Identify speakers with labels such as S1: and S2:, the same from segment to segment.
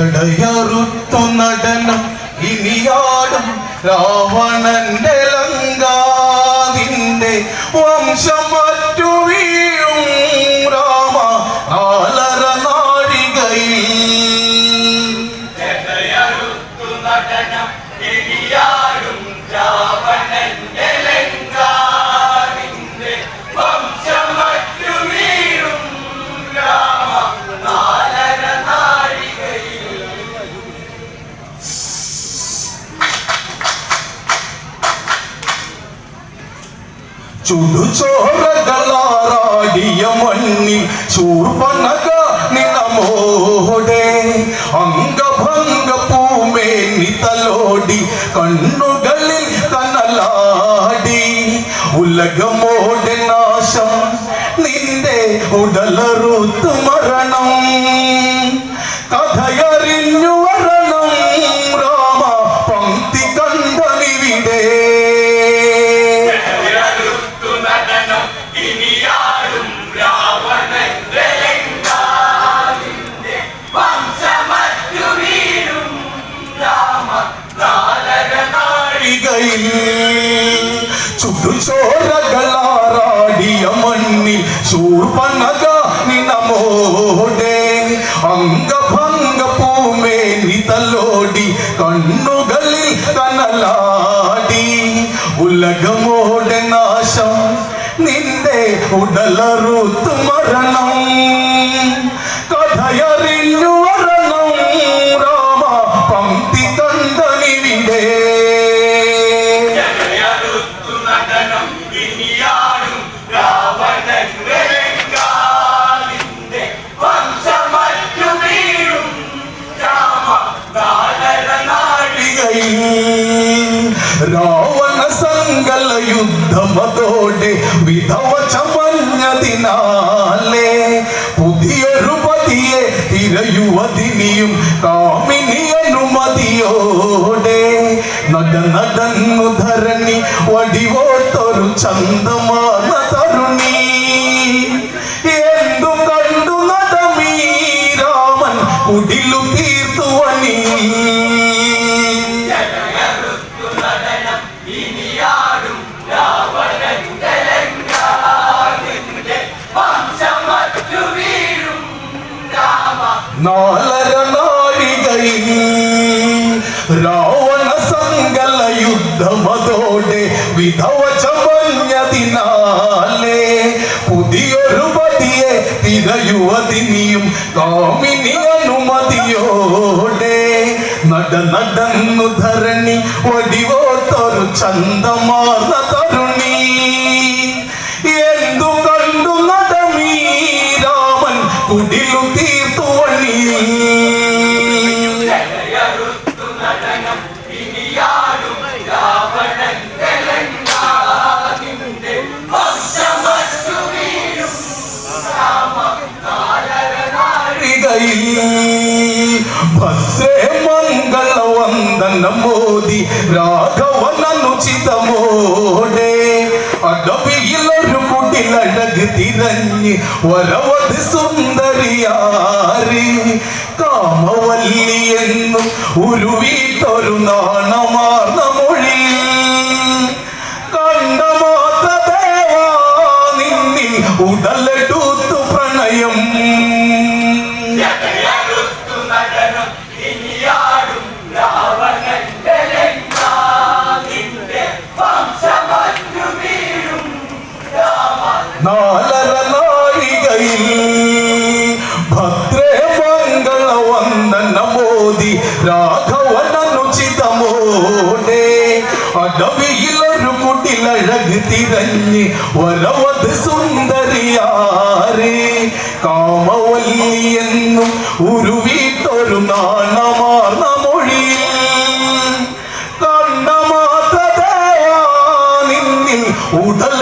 S1: ജടയറുത്തു നടനം. ഇനിയാടും രാവണന്റെ ലങ്കാതിന്റെ വംശം മറ്റു വീഴും ചുടുചോറകളാറാടിയ മണ്ണിൽ ശൂർപ്പണക നിണമോടെ അംഗഭംഗ പൂമേനി തലോടി കണ്ണുകളിൽ കനലാടി ഉലകമോടെ നാശം നിന്റെ ഉടലറുത്തു മരണം ചുടുചോരകളാറാടിയ മണ്ണിൽ ശൂർപ്പനക നിനമോടെ അംഗഭംഗ പൂമേനി തലോടി കണ്ണുകളിൽ കനലാടി ഉലകമോടെ നാശം നിന്റെ ഉടലറുത്തു മരണം കഥയറിഞ്ഞു വരണം രാമ പങ്ക്തി തിരയുവതിനിയും കാമിനിയനുമതിയോടെ നട നടന്നു ധരണി വടിവോത്തൊരു ചന്തമാണ തരുണി. എന്തു കണ്ടു നടമീ രാമൻ കുടിലു തീർത്തുവണി നാലര രാവണ സങ്കല യുദ്ധമതോടെ വിധവ ചമഞ്ഞതിനാലേ പുതിയൊരു പതിയെ തിരയുവതിനിയും കാമിനി അനുമതിയോടെ നട നടന്നു ധരണി ഒടിവോത്തൊരു ചന്തമാർന്ന തരുണി. വന്ദന മോദി രാഘവനുചിതമോടെ അടവിയിലൊരു കുട്ടിലടക് തിരഞ്ഞ് വരവത് സുന്ദരിയാരി. കാമവല്ലി എന്നും ഒരു വീട്ടൊരു നാണമാർന്ന മൊഴി കണ്ട മാത്ര ദേവാ നിന്നിൽ ഉടലെടുത്തു തിരഞ്ഞ് വരവത് സുന്ദരിയാരേ. കാമവല്ലി എന്നും ഒരു വീട്ടൊരു നാണമാർന്ന മൊഴി കണ്ട മാത്ര നിന്നിൽ ഉടലെടുത്തു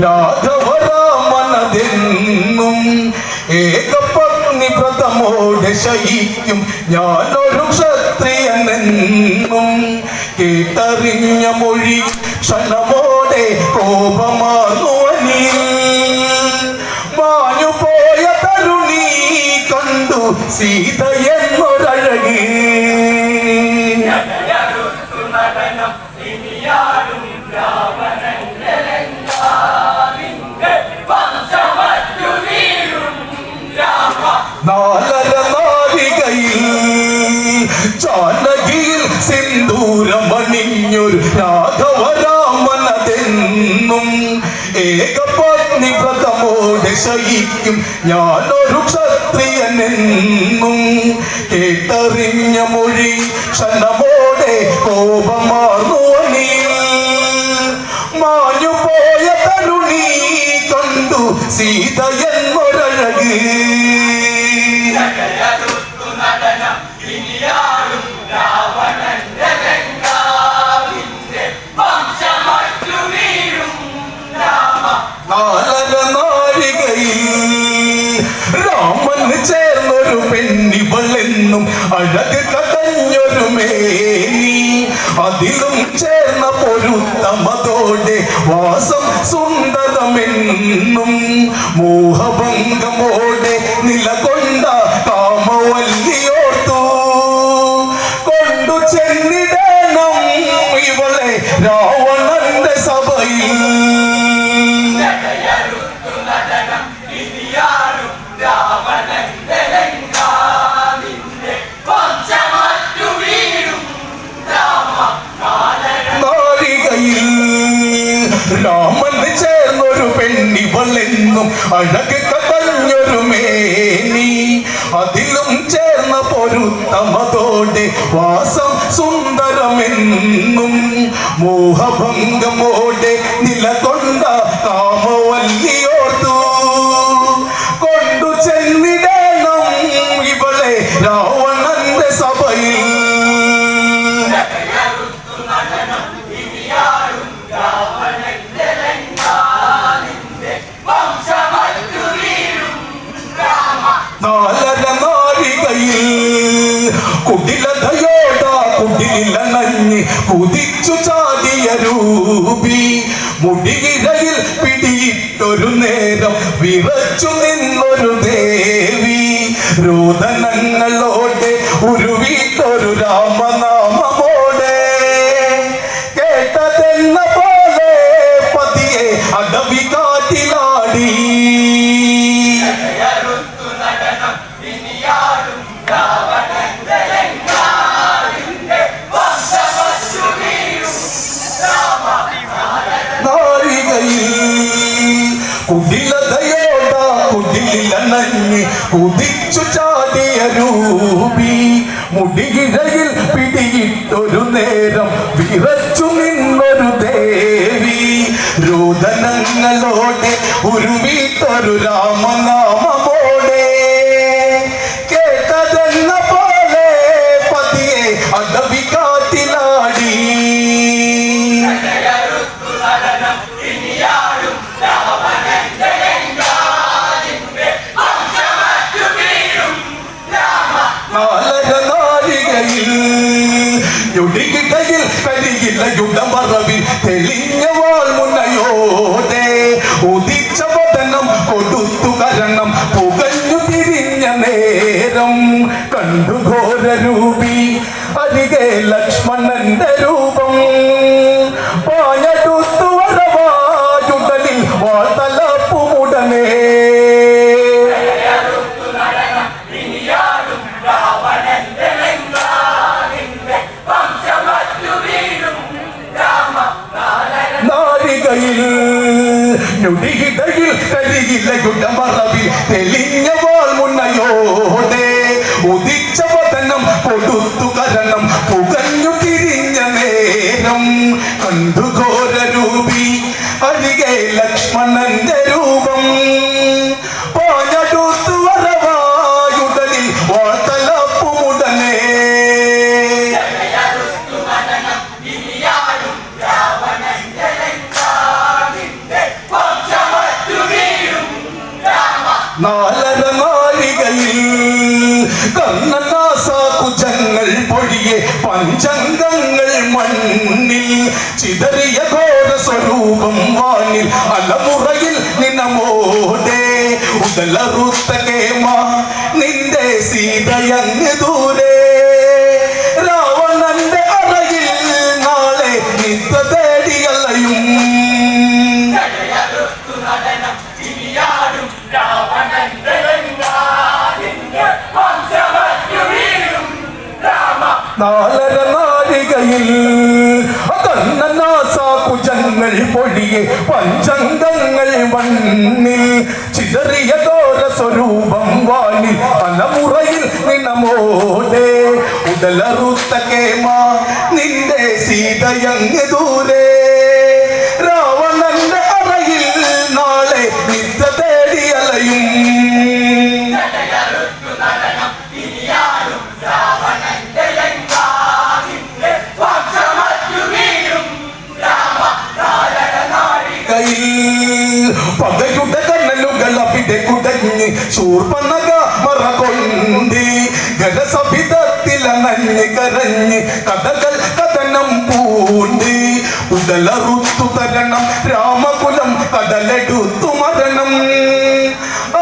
S1: രാഘവരാമന ഏകപത്നി വ്രതമോടെ ശയിക്കും ഞാനൊരു ക്ഷത്രിയനെന്നും കേട്ടറിഞ്ഞ മൊഴി ക്ഷണമോടെ കോപമാകുവനിൽ മാഞ്ഞുപോയ ഞാൻ ഞാനൊരു ക്ഷത്രിയനെന്നും കേട്ടറിഞ്ഞ മൊഴി ക്ഷണമോടെ കോപമാർന്നുവനിൽ മാഞ്ഞുപോയ തരുണി കണ്ടു സീത അഴക് കടഞ്ഞൊരു മേനി അതിലും ചേർന്ന പൊരുത്തമതോടെ വാസം സുന്ദരമെന്നും മോഹഭംഗമോടെ നിലകൊണ്ട കുടിലണഞ്ഞ് കുതിച്ചു ചാടിയ രൂപി. മുടികിഴയിൽ പിടിയിട്ടൊരു നേരം വിറച്ചു നിന്നൊരു ദേവി. രോദനങ്ങളോടെ ഉരുവിട്ടൊരു രാമനാമമോടെ നാഴികയിൽ കുടിലതയോട കുടിലണഞ്ഞ് കുതിച്ചു ചാടിയ രൂപി. മുടികിഴയിൽ പിടിയിട്ടൊരു നേരം വിറച്ചു നിന്നൊരു ദേവി. രോദനങ്ങളോടെ ഉരുവിട്ടൊരു രാമനാമോടെ കേട്ടതെന്ന പോലെ പതിയെ അടവി തെളിഞ്ഞ വാൾ മുന്നയോടെ ഉദിച്ച കൊടുത്തു കരണം തിരിഞ്ഞ നേരം കണ്ടു അരികെ ലക്ഷ്മണന്റെ രൂപം കരിയില്ല യുടമറവിൽ തെളിഞ്ഞ വാൾ മുന്നയോടെ ഉദിച്ച വതനം കൊടുത്തു കരണം പുകഞ്ഞു തിരിഞ്ഞ നേരം കണ്ടു നാലര നാഴികയിൽ കണ്ണനാസാകുജങ്ങൾ പൊഴിയെ പഞ്ചംഗങ്ങൾ മണ്ണിൽ ചിതറിയ ഘോര വാനിൽ അലമുറയിൽ നിനമോടെ ഉടലറുത്ത പഞ്ചംഗങ്ങൾ മണ്ണിൽ ചിതറിയ ദോര സ്വരൂപം വാണി അലമുറയിൽ നിന്നമോടെ ഉടലറുത്ത നിന്റെ സീതയങ്ങ് ദൂരെ ഗരസഭിതത്തിലണഞ്ഞ് കരഞ്ഞ് കഥകൾ കഥനം പൂണ്ടി. ഉടലറുത്തു തരണം രാമകുലം കടലെടുത്തു മരണം.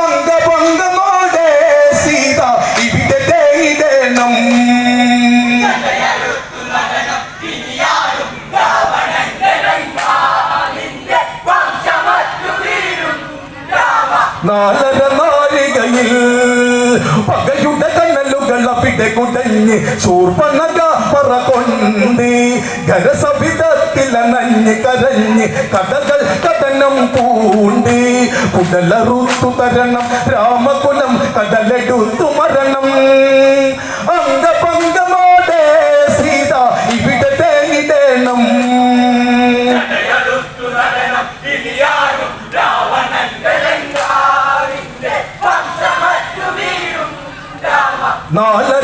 S1: അംഗഭംഗമോടെ സീത ഇവിടെ തേയിടണം. നാലര നാഴികയിൽ പകയുടെ കണ്ണലുകൾ അവിടെ കുടഞ്ഞ് കൊണ്ട് ഖരസവിധത്തിലനഞ്ഞ് കരഞ്ഞ് കഥകൾ കഥനം പൂണ്ട്. കുടലറുത്തു തരണം രാമകുലം കടലെടുത്തു മരണം. അംഗപങ്കമോടെ സീത ഇവിടെ തേങ്ങിടേണം. നാലര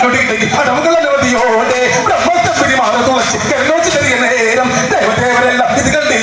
S1: നൊടിയിടയിൽ അടവുകൾ അനവധിയോടെ ബ്രഹ്മത്തപ്പുരി മാറ ചെറിയ നേരം ദേവദേവരെല്ലാം ഇത് കണ്ട്